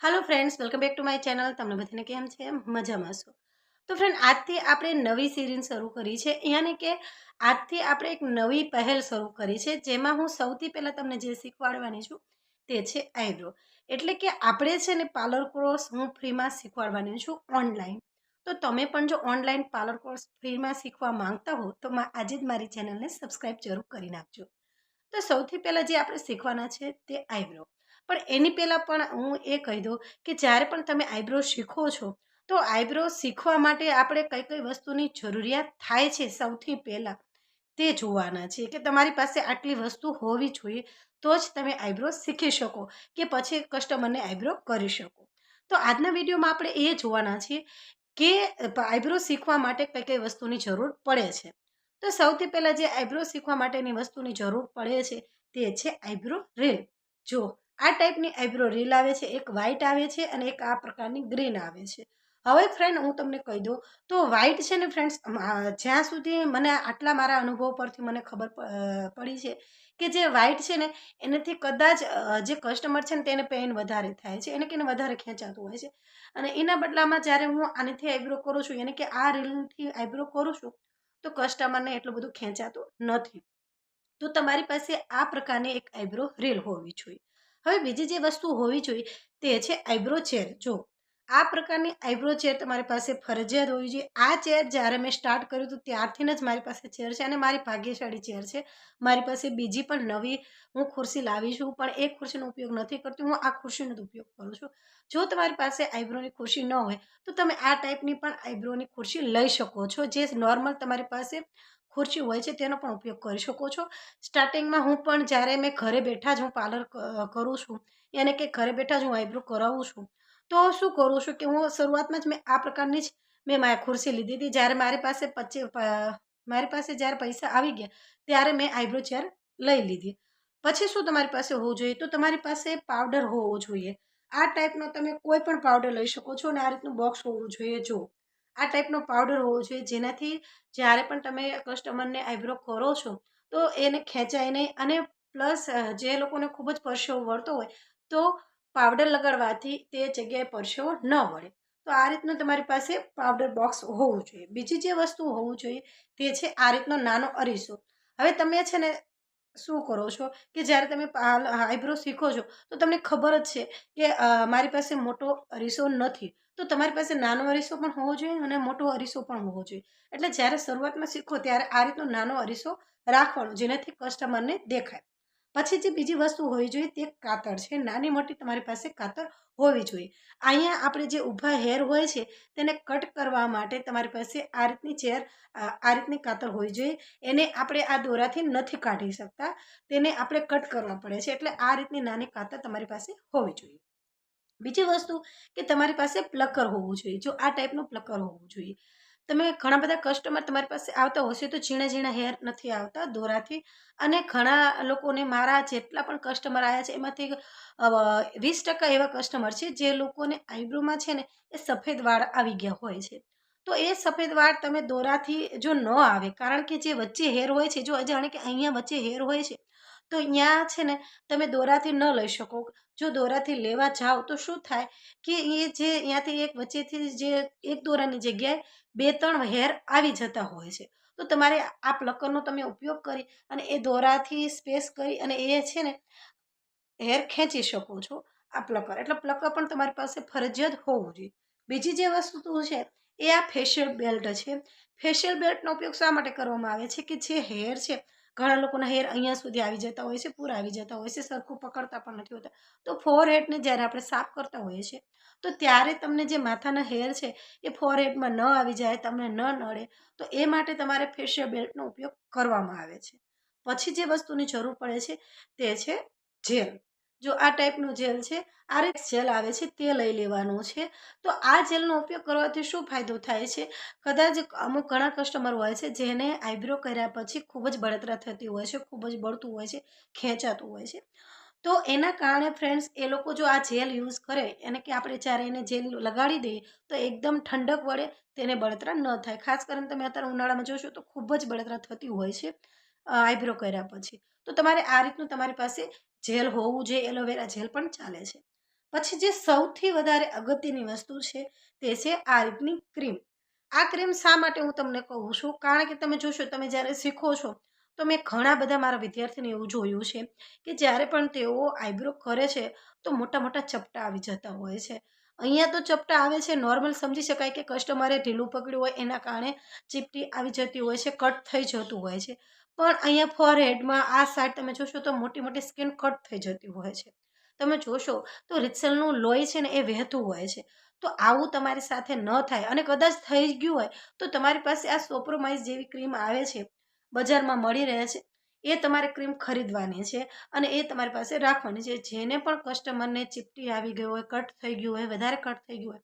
Hello friends welcome back to my channel તમને બધાને કેમ છે? મજામાં છો? તો ફ્રેન્ડ આજથી આપણે નવી સિરીઝ શરૂ કરી છે. યાની કે આજથી આપણે એક નવી પહેલ શરૂ કરી છે, જેમાં હું સૌથી પહેલાં તમને જે શીખવાડવાની છું તે છે આઈબ્રો એટલે કે આપણે છે ને પાર્લર કોર્સ હું ફ્રીમાં શીખવાડવાની છું ઓનલાઈન તો તમે પણ જો ઓનલાઈન પાર્લર કોર્સ ફ્રીમાં શીખવા માંગતા હો, તો આજે જ મારી ચેનલને સબસ્ક્રાઈબ જરૂર કરી નાખજો. તો સૌથી પહેલાં જે આપણે શીખવાના છે તે આઈબ્રો પણ એની પહેલાં પણ હું એ કહી દઉં કે જ્યારે પણ તમે આઈબ્રો શીખો છો, તો આઈબ્રો શીખવા માટે આપણે કઈ કઈ વસ્તુની જરૂરિયાત થાય છે સૌથી પહેલાં? તે જોવાના છે કે તમારી પાસે આટલી વસ્તુ હોવી જોઈએ તો જ તમે આઈબ્રો શીખી શકો કે પછી કસ્ટમરને આઈબ્રો કરી શકો. તો આજના વિડીયોમાં આપણે એ જોવાના છીએ કે આઈબ્રો શીખવા માટે કઈ કઈ વસ્તુની જરૂર પડે છે. તો સૌથી પહેલાં જે આઈબ્રો શીખવા માટેની વસ્તુની જરૂર પડે છે તે છે આઈબ્રો રીલ. જો આ ટાઈપની આઈબ્રો રીલ આવે છે, એક વ્હાઈટ આવે છે અને એક આ પ્રકારની ગ્રીન આવે છે. હવે ફ્રેન્ડ હું તમને કહી દઉં, તો વ્હાઈટ છે ને ફ્રેન્ડ્સ જ્યાં સુધી મને આટલા મારા અનુભવ પરથી મને ખબર પડી છે કે જે વ્હાઈટ છે ને, એનાથી કદાચ જે કસ્ટમર છે ને તેને પેઇન વધારે થાય છે, એને કે વધારે ખેંચાતું હોય છે. અને એના બદલામાં જ્યારે હું આનેથી આઈબ્રો કરું છું એને કે આ રીલથી આઈબ્રો કરું છું, તો કસ્ટમરને એટલું બધું ખેંચાતું નથી. તો તમારી પાસે આ પ્રકારની એક આઈબ્રો રીલ હોવી જોઈએ. હવે બીજી જે વસ્તુ હોવી જોઈએ તે છે આઈબ્રો ચેર. જો આ પ્રકારની આઈબ્રો ચેર તમારી પાસે ફરજિયાત હોવી જોઈએ. આ ચેર જ્યારે મેં સ્ટાર્ટ કર્યું હતું ત્યારથી જ મારી પાસે ચેર છે અને મારી ભાગ્યશાળી ચેર છે. મારી પાસે બીજી પણ નવી હું ખુરશી લાવી છું, પણ એ ખુરશીનો ઉપયોગ નથી કરતી. હું આ ખુરશીનો જ ઉપયોગ કરું છું. જો તમારી પાસે આઈબ્રોની ખુરશી ન હોય, તો તમે આ ટાઈપની પણ આઈબ્રોની ખુરશી લઈ શકો છો, જે નોર્મલ તમારી પાસે ખુરશી હોય છે તેનો પણ ઉપયોગ કરી શકો છો. સ્ટાર્ટિંગમાં હું પણ જ્યારે મેં ઘરે બેઠા જ હું પાર્લર કરું છું એને કે ઘરે બેઠા જ હું આઈબ્રો કરાવું છું, તો શું કરું છું કે હું શરૂઆતમાં જ મેં આ પ્રકારની જ મેં મારી ખુરશી લીધી હતી. જ્યારે મારી પાસે પચી મારી પાસે જ્યારે પૈસા આવી ગયા, ત્યારે મેં આઈબ્રો ચેર લઈ લીધી. પછી શું તમારી પાસે હોવું જોઈએ? તો તમારી પાસે પાવડર હોવો જોઈએ. આ ટાઈપનો તમે કોઈ પણ પાવડર લઈ શકો છો અને આ રીતનું બોક્સ હોવું જોઈએ. જો આ ટાઈપનો પાવડર હોવો જોઈએ. જેનાથી જ્યારે પણ તમે કસ્ટમરને આઈબ્રો કરો છો, તો એને ખેંચાય નહીં અને પ્લસ જે લોકોને ખૂબ જ પરસેવો વળતો હોય, તો પાવડર લગાડવાથી તે જગ્યાએ પરસેવો ન વળે. તો આ રીતનું તમારી પાસે પાવડર બોક્સ હોવું જોઈએ. બીજી જે વસ્તુ હોવું જોઈએ, તે છે આ રીતનો નાનો અરીસો. હવે તમે છે ને શું કરો છો? કે જ્યારે તમે આઈબ્રો શીખો છો, તો તમને ખબર જ છે કે મારી પાસે મોટો અરીસો નથી. તો તમારી પાસે નાનો અરીસો પણ હોવો જોઈએ અને મોટો અરીસો પણ હોવો જોઈએ. એટલે જ્યારે શરૂઆતમાં શીખો ત્યારે આ રીતનો નાનો અરીસો રાખવાનો, જેનાથી કસ્ટમરને દેખાય. પછી જે બીજી વસ્તુ હોવી જોઈએ તે કાતર છે. નાની મોટી તમારી પાસે કાતર હોવી જોઈએ. અહીંયા આપણે જે ઊભા હેર હોય છે તેને કટ કરવા માટે તમારી પાસે આ રીતની ચેર આ રીતની કાતર હોવી જોઈએ. એને આપણે આ દોરાથી નથી કાઢી શકતા. તેને આપણે કટ કરવા પડે છે. એટલે આ રીતની નાની કાતર તમારી પાસે હોવી જોઈએ. બીજી વસ્તુ કે તમારી પાસે પ્લકર હોવું જોઈએ. જો આ ટાઈપનું પ્લકર હોવું જોઈએ. તમે ઘણા બધા કસ્ટમર તમારી પાસે આવતા હશે તો ઝીણા ઝીણા હેર નથી આવતા, દોરાથી. અને ઘણા લોકોને મારા જેટલા પણ કસ્ટમર આવ્યા છે, એમાંથી વીસ ટકા એવા કસ્ટમર છે જે લોકોને આઈબ્રોમાં છે ને એ સફેદ વાળ આવી ગયા હોય છે. તો એ સફેદ વાળ તમે દોરાથી જો ન આવે, કારણ કે જે વચ્ચે હેર હોય છે, જો જાણે કે અહીંયા વચ્ચે હેર હોય છે, તો અહીંયા છે ને તમે દોરાથી ન લઈ શકો. જો દોરાથી લેવા જાઓ તો શું થાય કે એ જે અહીંયાથી એક વચ્ચેથી જે એક દોરાની જગ્યાએ બે ત્રણ હેર આવી જતા હોય છે. તો તમારે આ પ્લકરનો તમે ઉપયોગ કરી અને એ દોરાથી સ્પેસ કરી અને એ છે ને હેર ખેંચી શકો છો આ પ્લકર એટલે પ્લકર પણ તમારી પાસે ફરજિયાત હોવું જોઈએ. બીજી જે વસ્તુ છે એ આ ફેશિયલ બેલ્ટ છે. ફેશિયલ બેલ્ટનો ઉપયોગ શા માટે કરવામાં આવે છે કે જે હેર છે ઘણા લોકોના હેર અહીંયા સુધી આવી જતા હોય છે, પૂરા આવી જતા હોય છે, સરખું પકડતા પણ નથી હોતા. તો ફોરહેડને જ્યારે આપણે સાફ કરતા હોઈએ છીએ, તો ત્યારે તમને જે માથાના હેર છે, એ ફોર હેડમાં ન આવી જાય, તમને ન નડે, તો એ માટે તમારે ફેશિયલ બેલ્ટનો ઉપયોગ કરવામાં આવે છે. પછી જે વસ્તુની જરૂર પડે છે, તે છે જેલ જો આ ટાઈપનું જેલ છે આરએક્સ જેલ આવે છે, તે લઈ લેવાનું છે. તો આ જેલનો ઉપયોગ કરવાથી શું ફાયદો થાય છે? કદાચ અમુક ઘણા કસ્ટમર હોય છે, જેને આઈબ્રો કર્યા પછી ખૂબ જ બળતરા થતી હોય છે, ખૂબ જ બળતું હોય છે, ખેંચાતું હોય છે. તો એના કારણે ફ્રેન્ડ્સ એ લોકો જો આ જેલ યુઝ કરે, એને કે આપણે જ્યારે એને જેલ લગાડી દઈએ, તો એકદમ ઠંડક વડે તેને બળતરા ન થાય. ખાસ કરીને તમે અત્યારે ઉનાળામાં જોશો તો ખૂબ જ બળતરા થતી હોય છે આઈબ્રો કર્યા પછી. તો તમારે આ રીતનું તમારી પાસે જેલ હોવું જોઈએ એલોવેરા જેલ પણ ચાલે છે. પછી જે સૌથી વધારે અગત્યની વસ્તુ છે તે છે આ રીતની ક્રીમ. આ ક્રીમ શા માટે હું તમને કહું છું? કારણ કે તમે જોશો, તમે જ્યારે શીખો છો, તો મેં ઘણા બધા મારા વિદ્યાર્થીને એવું જોયું છે કે જ્યારે પણ તેઓ આઈબ્રો કરે છે, તો મોટા મોટા ચપટા આવી જતા હોય છે. અહીંયા તો ચપટા આવે છે, નોર્મલ સમજી શકાય કે કસ્ટમરે ઢીલું પકડ્યું હોય, એના કારણે ચીપટી આવી જતી હોય છે, કટ થઈ જતું હોય છે. પણ અહીંયા ફોરહેડમાં આ સાઈડ તમે જોશો તો મોટી મોટી સ્કિન કટ થઈ જતી હોય છે. તમે જોશો તો રિત્સલનું લોહી છે ને એ વહેતું હોય છે. તો આવું તમારી સાથે ન થાય અને કદાચ થઈ ગયું હોય તો તમારી પાસે આ સોપ્રોમાઇઝ જેવી ક્રીમ આવે છે. બજારમાં મળી રહે છે. એ તમારે ક્રીમ ખરીદવાની છે અને એ તમારી પાસે રાખવાની છે. જેને પણ કસ્ટમરને ચીપટી આવી ગયો હોય કટ થઈ ગયું હોય, વધારે કટ થઈ ગયું હોય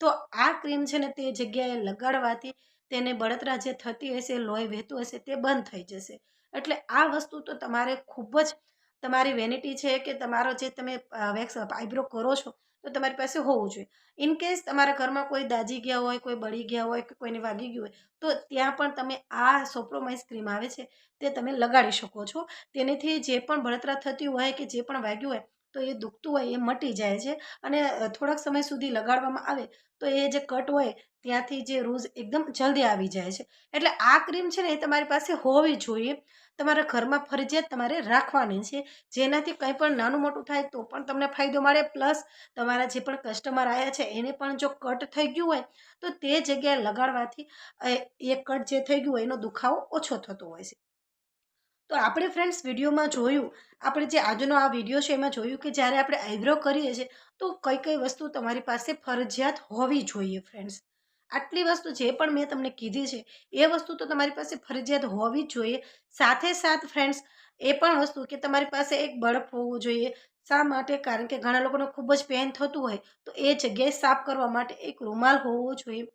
તો આ ક્રીમ છે ને તે જગ્યાએ લગાડવાથી તેને બળતરા જે થતી હશે, લોહી વહેતું હશે, તે બંધ થઈ જશે. એટલે આ વસ્તુ તો તમારે ખૂબ જ તમારી વેનિટી છે કે તમારો જે તમે વેક્સ, આઈબ્રો કરો છો, તો તમારી પાસે હોવું જોઈએ. ઇન કેસ તમારા ઘરમાં કોઈ દાજી ગયા હોય, કોઈ બળી ગયા હોય કે કોઈને વાગી ગયું હોય, તો ત્યાં પણ તમે આ સોપ્રોમાઇઝ ક્રીમ આવે છે, તે તમે લગાડી શકો છો. તેનાથી જે પણ બળતરા થતી હોય કે જે પણ વાગ્યું હોય તો એ દુખતું હોય એ મટી જાય છે. અને થોડાક સમય સુધી લગાડવામાં આવે તો એ જે કટ હોય ત્યાંથી જે રૂઝ એકદમ જલ્દી આવી જાય છે. એટલે આ ક્રીમ છે ને એ તમારી પાસે હોવી જોઈએ. તમારા ઘરમાં ફરજિયાત તમારે રાખવાની છે. જેનાથી કંઈ પણ નાનું મોટું થાય તો પણ તમને ફાયદો મળે. પ્લસ તમારા જે પણ કસ્ટમર આવ્યા છે એને પણ જો કટ થઈ ગયું હોય તો તે જગ્યાએ લગાડવાથી એ કટ જે થઈ ગયું હોય એનો દુખાવો ઓછો થતો હોય છે. તો આપણે ફ્રેન્ડ્સ વિડીયોમાં જોયું, આપણે જે આજનો આ વીડિયો છે એમાં જોયું કે જ્યારે આપણે આઈબ્રો કરીએ છીએ, તો કઈ કઈ વસ્તુ તમારી પાસે ફરજિયાત હોવી જોઈએ ફ્રેન્ડ્સ આટલી વસ્તુ જે પણ મેં તમને કીધી છે, એ વસ્તુ તો તમારી પાસે ફરજિયાત હોવી જ જોઈએ. સાથે સાથ ફ્રેન્ડ્સ એ પણ વસ્તુ કે તમારી પાસે એક બળફ હોવું જોઈએ. શા માટે? કારણ કે ઘણા લોકોને ખૂબ જ પેન થતું હોય, તો એ જગ્યાએ સાફ કરવા માટે એક રૂમાલ હોવો જોઈએ.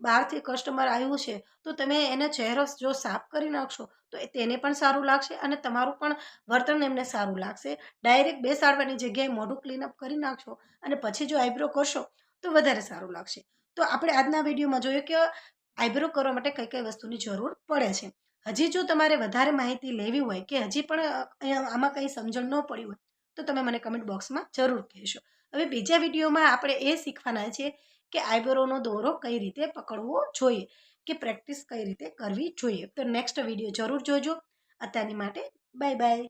બહારથી કસ્ટમર આવ્યું છે, તો તમે એને ચહેરો જો સાફ કરી નાખશો, તો તેને પણ સારું લાગશે અને તમારું પણ વર્તન એમને સારું લાગશે. ડાયરેક્ટ બેસાડવાની જગ્યાએ મોઢું ક્લીનઅપ કરી નાખશો અને પછી જો આઈબ્રો કરશો, તો વધારે સારું લાગશે. તો આપણે આજના વિડીયોમાં જોયું કે આઈબ્રો કરવા માટે કઈ કઈ વસ્તુની જરૂર પડે છે. હજી જો તમારે વધારે માહિતી લેવી હોય કે હજી પણ આમાં કંઈ સમજણ ન પડી હોય, તો તમે મને કમેન્ટ બોક્સમાં જરૂર કહેશો. હવે બીજા વિડીયોમાં આપણે એ શીખવાના છે કે આઈબ્રોનો દોરો કઈ રીતે પકડવો જોઈએ, કે પ્રેક્ટિસ કઈ રીતે કરવી જોઈએ. તો નેક્સ્ટ વીડિયો જરૂર જોજો. અત્યારની માટે બાય બાય.